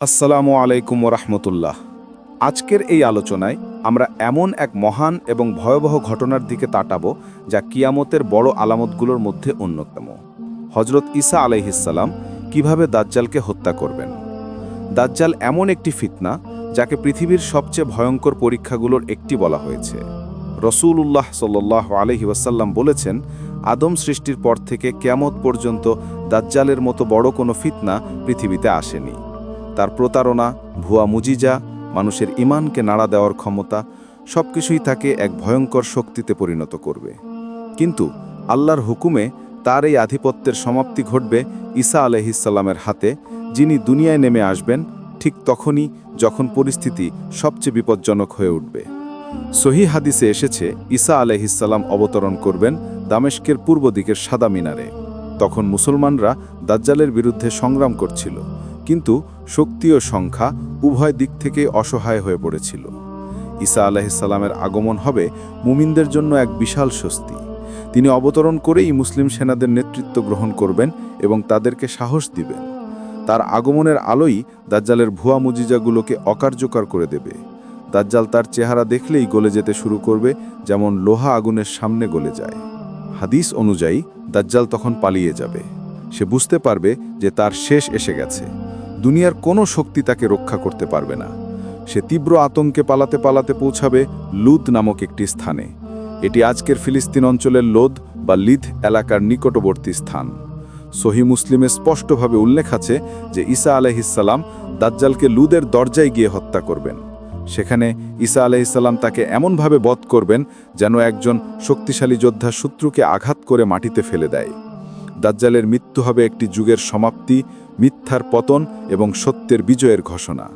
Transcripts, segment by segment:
আসসালামু আলাইকুম রহমতুল্লাহ আজকের এই আলোচনায় আমরা এমন এক মহান এবং ভয়াবহ ঘটনার দিকে তাকাবো যা কিয়ামতের বড় আলামতগুলোর মধ্যে অন্যতম। হজরত ঈসা আলাইহিসাল্লাম কীভাবে দাজ্জালকে হত্যা করবেন? দাজ্জাল এমন একটি ফিতনা যাকে পৃথিবীর সবচেয়ে ভয়ঙ্কর পরীক্ষাগুলোর একটি বলা হয়েছে। রসূলুল্লাহ সাল্লাহ আলহি ওয়াসাল্লাম বলেছেন, আদম সৃষ্টির পর থেকে কেয়ামত পর্যন্ত দাজ্জালের মতো বড় কোনো ফিতনা পৃথিবীতে আসেনি। তার প্রতারণা, ভুয়া মুজিজা, মানুষের ইমানকে নাড়া দেওয়ার ক্ষমতা, সবকিছুই তাকে এক ভয়ঙ্কর শক্তিতে পরিণত করবে। কিন্তু আল্লাহর হুকুমে তার এই আধিপত্যের সমাপ্তি ঘটবে ঈসা আলহিসাল্লামের হাতে, যিনি দুনিয়ায় নেমে আসবেন ঠিক তখনই যখন পরিস্থিতি সবচেয়ে বিপজ্জনক হয়ে উঠবে। সহি হাদিসে এসেছে, ঈসা আলহিসাল্লাম অবতরণ করবেন দামেস্কের পূর্ব দিকের সাদা মিনারে। তখন মুসলমানরা দাজ্জালের বিরুদ্ধে সংগ্রাম করছিল। কিন্তু শক্তি ও সংখ্যা উভয় দিক থেকে অসহায় হয়ে পড়েছিল। ঈসা আলাহিসাল্লামের আগমন হবে মুমিনদের জন্য এক বিশাল স্বস্তি। তিনি অবতরণ করেই মুসলিম সেনাদের নেতৃত্ব গ্রহণ করবেন এবং তাদেরকে সাহস দিবেন। তার আগমনের আলোই দাজ্জালের ভুয়া মুজিজাগুলোকে অকার্যকর করে দেবে। দাজ্জাল তার চেহারা দেখলেই গলে যেতে শুরু করবে, যেমন লোহা আগুনের সামনে গলে যায়। হাদিস অনুযায়ী, দাজ্জাল তখন পালিয়ে যাবে। সে বুঝতে পারবে যে তার শেষ এসে গেছে। দুনিয়ার কোনো শক্তি তাকে রক্ষা করতে পারবে না। সে তীব্র আতঙ্কে পালাতে পালাতে পৌঁছাবে লুদ নামক একটি স্থানে। এটি আজকের ফিলিস্তিন অঞ্চলের লোদ বা লিথ এলাকার নিকটবর্তী স্থান। সহি মুসলিমে স্পষ্টভাবে উল্লেখ আছে যে ঈসা আলহিসাল্লাম দাজ্জালকে লুদের দরজায় গিয়ে হত্যা করবেন। সেখানে ঈসা আলহিসাল্লাম তাকে এমনভাবে বধ করবেন যেন একজন শক্তিশালী যোদ্ধা শত্রুকে আঘাত করে মাটিতে ফেলে দেয়। দাজ্জালের মৃত্যু হবে একটি যুগের সমাপ্তি, মিথ্যার পতন এবং সত্যের বিজয়ের ঘোষণা।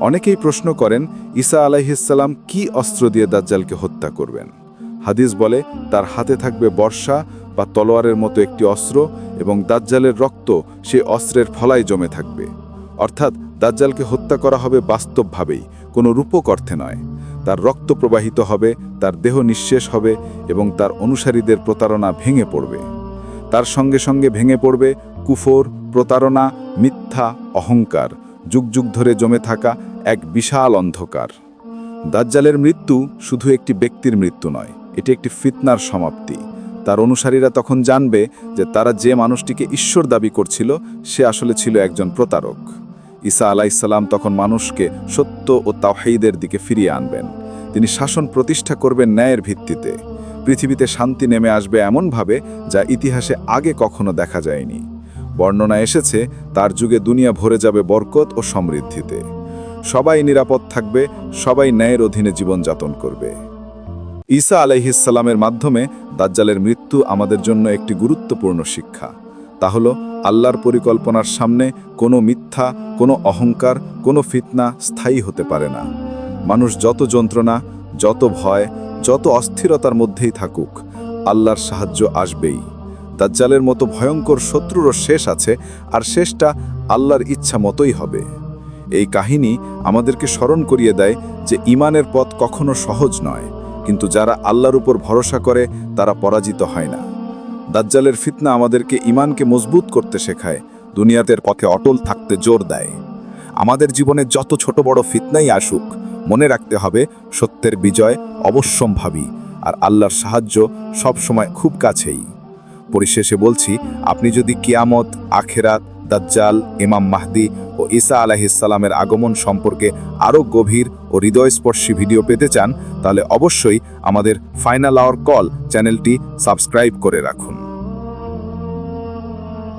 অনেকেই প্রশ্ন করেন, ঈসা আলাইহিসাল্লাম কি অস্ত্র দিয়ে দাজ্জালকে হত্যা করবেন? হাদিস বলে, তার হাতে থাকবে বর্ষা বা তলোয়ারের মতো একটি অস্ত্র এবং দাজ্জালের রক্ত সে অস্ত্রের ফলায় জমে থাকবে। অর্থাৎ দাজ্জালকে হত্যা করা হবে বাস্তবভাবেই, কোনো রূপক অর্থে নয়। তার রক্ত প্রবাহিত হবে, তার দেহ নিঃশেষ হবে এবং তার অনুসারীদের প্রতারণা ভেঙে পড়বে। তার সঙ্গে সঙ্গে ভেঙে পড়বে কুফর, প্রতারণা, মিথ্যা, অহংকার, যুগ যুগ ধরে জমে থাকা এক বিশাল অন্ধকার। দাজ্জালের মৃত্যু শুধু একটি ব্যক্তির মৃত্যু নয়, এটি একটি ফিতনার সমাপ্তি। তার অনুসারীরা তখন জানবে যে তারা যে মানুষটিকে ঈশ্বর দাবি করছিল, সে আসলে ছিল একজন প্রতারক। ঈসা আলাইসাল্লাম তখন মানুষকে সত্য ও তাওহাইদের দিকে ফিরিয়ে আনবেন। তিনি শাসন প্রতিষ্ঠা করবেন ন্যায়ের ভিত্তিতে। পৃথিবীতে শান্তি নেমে আসবে এমনভাবে যা ইতিহাসে আগে কখনো দেখা যায়নি। বর্ণনা এসেছে, তার যুগে দুনিয়া ভরে যাবে বরকত ও সমৃদ্ধিতে। সবাই নিরাপদ থাকবে, সবাই ন্যায়ের অধীনে জীবনযাপন করবে। ঈসা আলাইহিসাল্লামের মাধ্যমে দাজ্জালের মৃত্যু আমাদের জন্য একটি গুরুত্বপূর্ণ শিক্ষা। তা হল, আল্লাহর পরিকল্পনার সামনে কোনো মিথ্যা, কোনো অহংকার, কোনো ফিতনা স্থায়ী হতে পারে না। মানুষ যত যন্ত্রণা যত ভয়, যত অস্থিরতার মধ্যেই থাকুক, আল্লাহর সাহায্য আসবেই। দাজ্জালের মতো ভয়ঙ্কর শত্রুরও শেষ আছে, আর শেষটা আল্লাহর ইচ্ছা মতোই হবে। এই কাহিনী আমাদেরকে স্মরণ করিয়ে দেয় যে ইমানের পথ কখনো সহজ নয়, কিন্তু যারা আল্লাহর উপর ভরসা করে, তারা পরাজিত হয় না। দাজ্জালের ফিতনা আমাদেরকে ইমানকে মজবুত করতে শেখায় দুনিয়াতের পথে অটল থাকতে জোর দেয়। আমাদের জীবনে যত ছোট বড় ফিতনাই আসুক মনে রাখতে হবে, সত্যের বিজয় অবশ্যম্ভাবী আর আল্লাহর সাহায্য সবসময় খুব কাছেই। পরিশেষে বলছি, আপনি যদি কিয়ামত, আখেরাত, দাজ্জাল, ইমাম মাহদি ও ঈসা আলাহিসাল্লামের আগমন সম্পর্কে আরও গভীর ও হৃদয়স্পর্শী ভিডিও পেতে চান, তাহলে অবশ্যই আমাদের ফাইনাল আওয়ার কল চ্যানেলটি সাবস্ক্রাইব করে রাখুন।